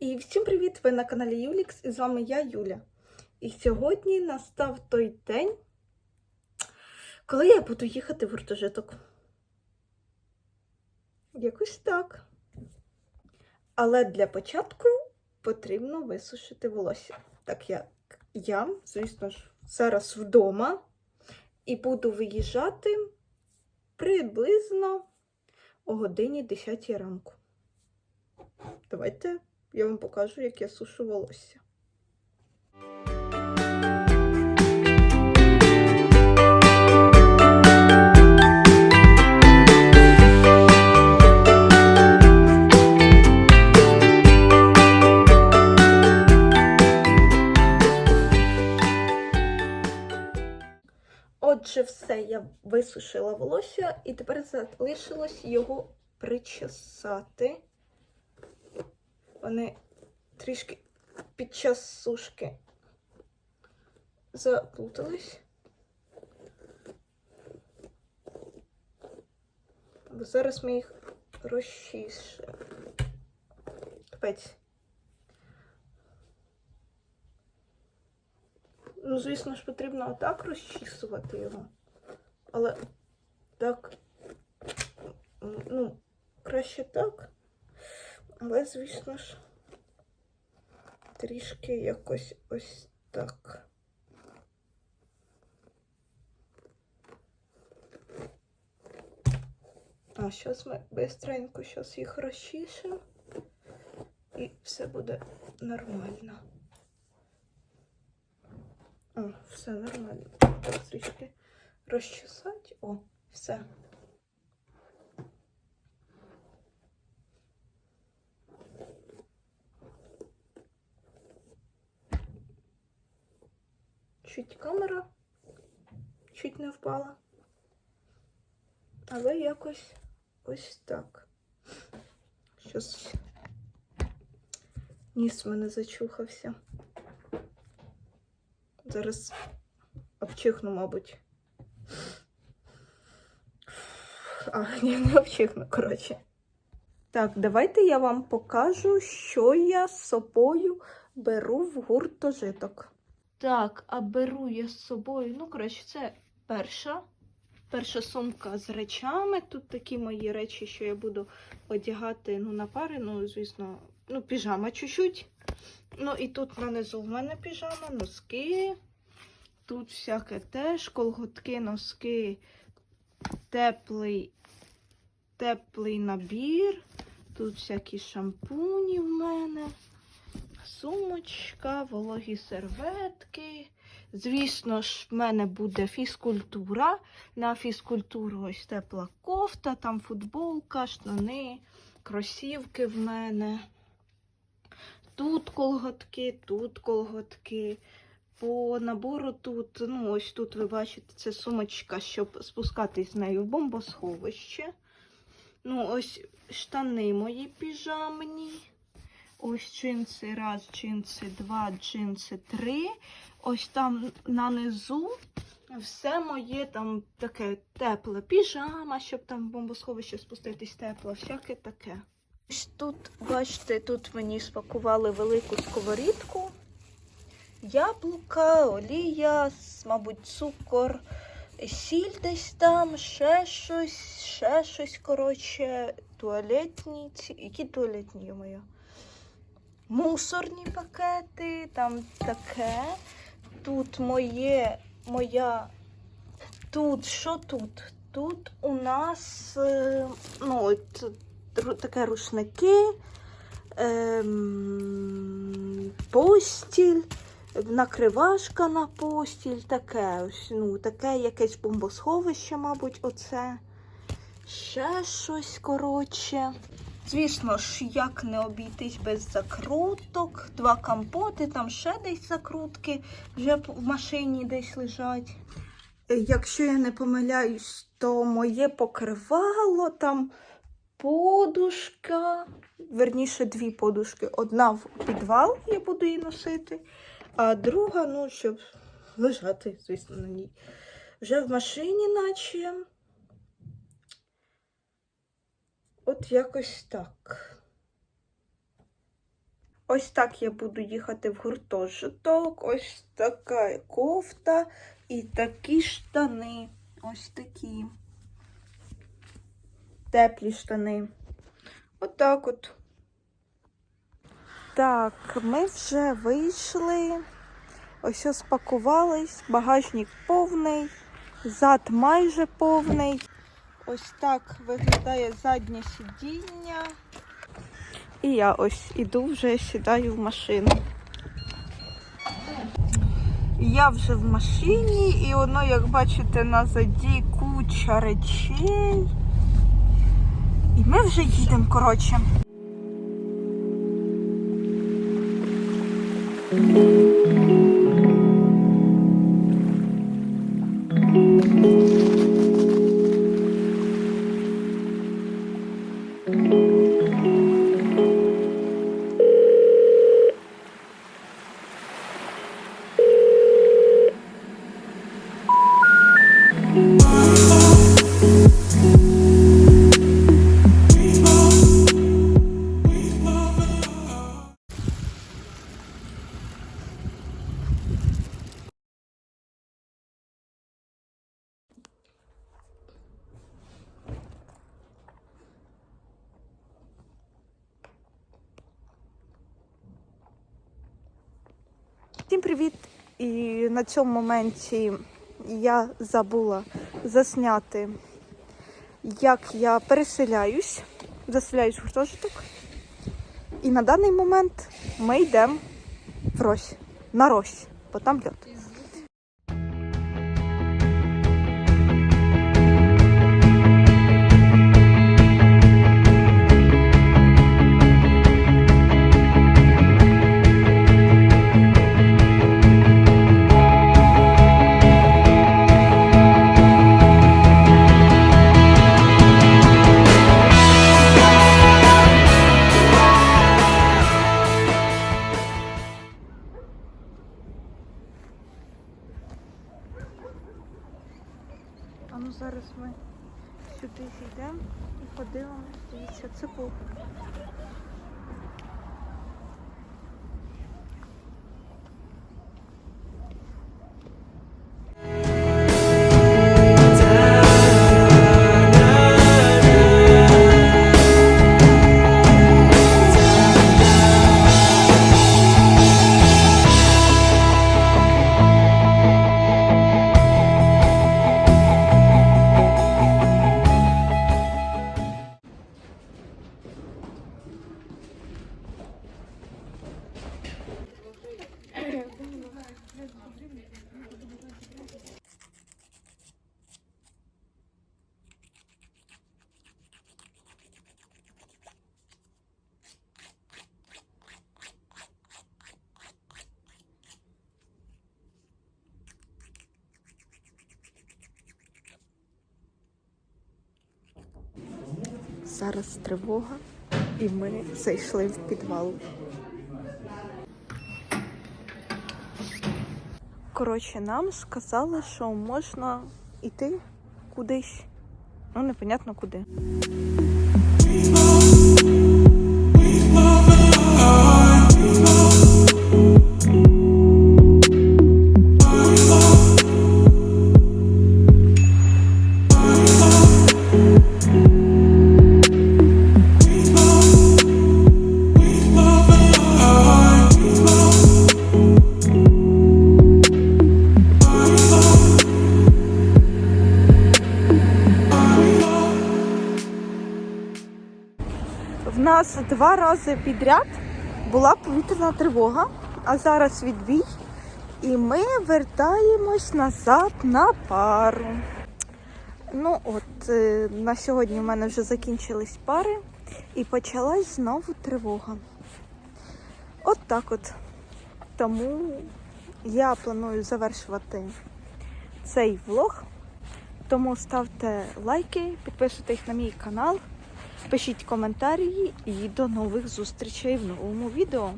І всім привіт! Ви на каналі Юлікс і з вами я, Юля. І сьогодні настав той день, коли я буду їхати в гуртожиток. Якось так. Але для початку потрібно висушити волосся. Так як я, звісно ж, зараз вдома і буду виїжджати приблизно о годині 10 ранку. Давайте я вам покажу, як я сушу волосся. Отже, все, я висушила волосся і тепер залишилось його причесати. Вони трішки під час сушки заплутались. Бо зараз ми їх розчішимо. Капець. Ну, звісно ж, потрібно отак розчісувати його. Але так, ну, краще так. Але, звісно ж, трішки якось ось так. А зараз ми бистренько зараз їх розчішимо і все буде нормально. О, все нормально. Трішки розчесати. О, все. Чуть камера чуть не впала. Але якось ось так. Щось ніс в мене зачухався. Зараз обчихну, мабуть. А, ні, не обчихну, коротше. Так, давайте я вам покажу, що я з собою беру в гуртожиток. Так, а беру я з собою, ну, коротше, це перша. Перша сумка з речами. Тут такі мої речі, що я буду одягати ну, на пари, ну, звісно, ну, піжама чуть-чуть. Ну, і тут нанизу в мене піжама, носки. Тут всяке теж, колготки, носки, теплий, теплий набір. Тут всякі шампуні в мене, сумочка, вологі серветки. Звісно ж, в мене буде фізкультура. На фізкультуру ось тепла кофта, там футболка, штани, кросівки в мене. Тут колготки, тут колготки. По набору тут, ну ось тут ви бачите, це сумочка, щоб спускатись з нею в бомбосховище. Ну, ось штани мої піжамні. Ось джинси раз, джинси два, джинси три. Ось там нанизу все моє там таке тепле піжама, щоб там в бомбосховище спуститись тепло, всяке таке. Ось тут, бачите, тут мені спакували велику сковорідку. Яблука, олія, мабуть, цукор, сіль десь там, ще щось, ще щось, коротше, туалетні. Які туалетні, моя? Мусорні пакети, там таке. Тут моє, моя. Тут, що тут? Тут у нас е, ну, от, таке рушники, ем, постіль, накривашка на постіль, таке ось, ну, таке якесь бомбосховище, мабуть, оце. Ще щось, коротше. Звісно ж, як не обійтись без закруток, два компоти, там ще десь закрутки вже в машині десь лежать. Е, Якщо я не помиляюсь, то моє покривало там подушка, верніше дві подушки. Одна в підвал, я буду її носити, а друга, ну, щоб лежати, звісно, на ній. Вже в машині, наче. От якось так. Ось так я буду їхати в гуртожиток. Ось така кофта і такі штани. Ось такі. Теплі штани. Отак от. Так, ми вже вийшли. Ось спакувались, багажник повний, зад майже повний. Ось так виглядає заднє сидіння. І я ось іду вже сідаю в машину. Я вже в машині, і воно, як бачите, назаді куча речей. І ми вже їдемо, коротше. Всім привіт! І на цьому моменті я забула засняти, як я переселяюсь, заселяюсь в гуртожиток. І на даний момент ми йдемо в Рось, на Рось, бо там льот. Ну зараз ми сюди зійдемо і подивимося. Дивіться, це був. Зараз тривога, і ми зайшли в підвал. Коротше, нам сказали, що можна йти кудись. Ну, непонятно куди. Нас два рази підряд була повітряна тривога, а зараз відбій. І ми вертаємось назад на пару. Ну от, е, на сьогодні в мене вже закінчились пари і почалась знову тривога. От так от. Тому я планую завершувати цей влог. Тому ставте лайки, підписуйтесь на мій канал. Пишіть коментарі і до нових зустрічей в новому відео.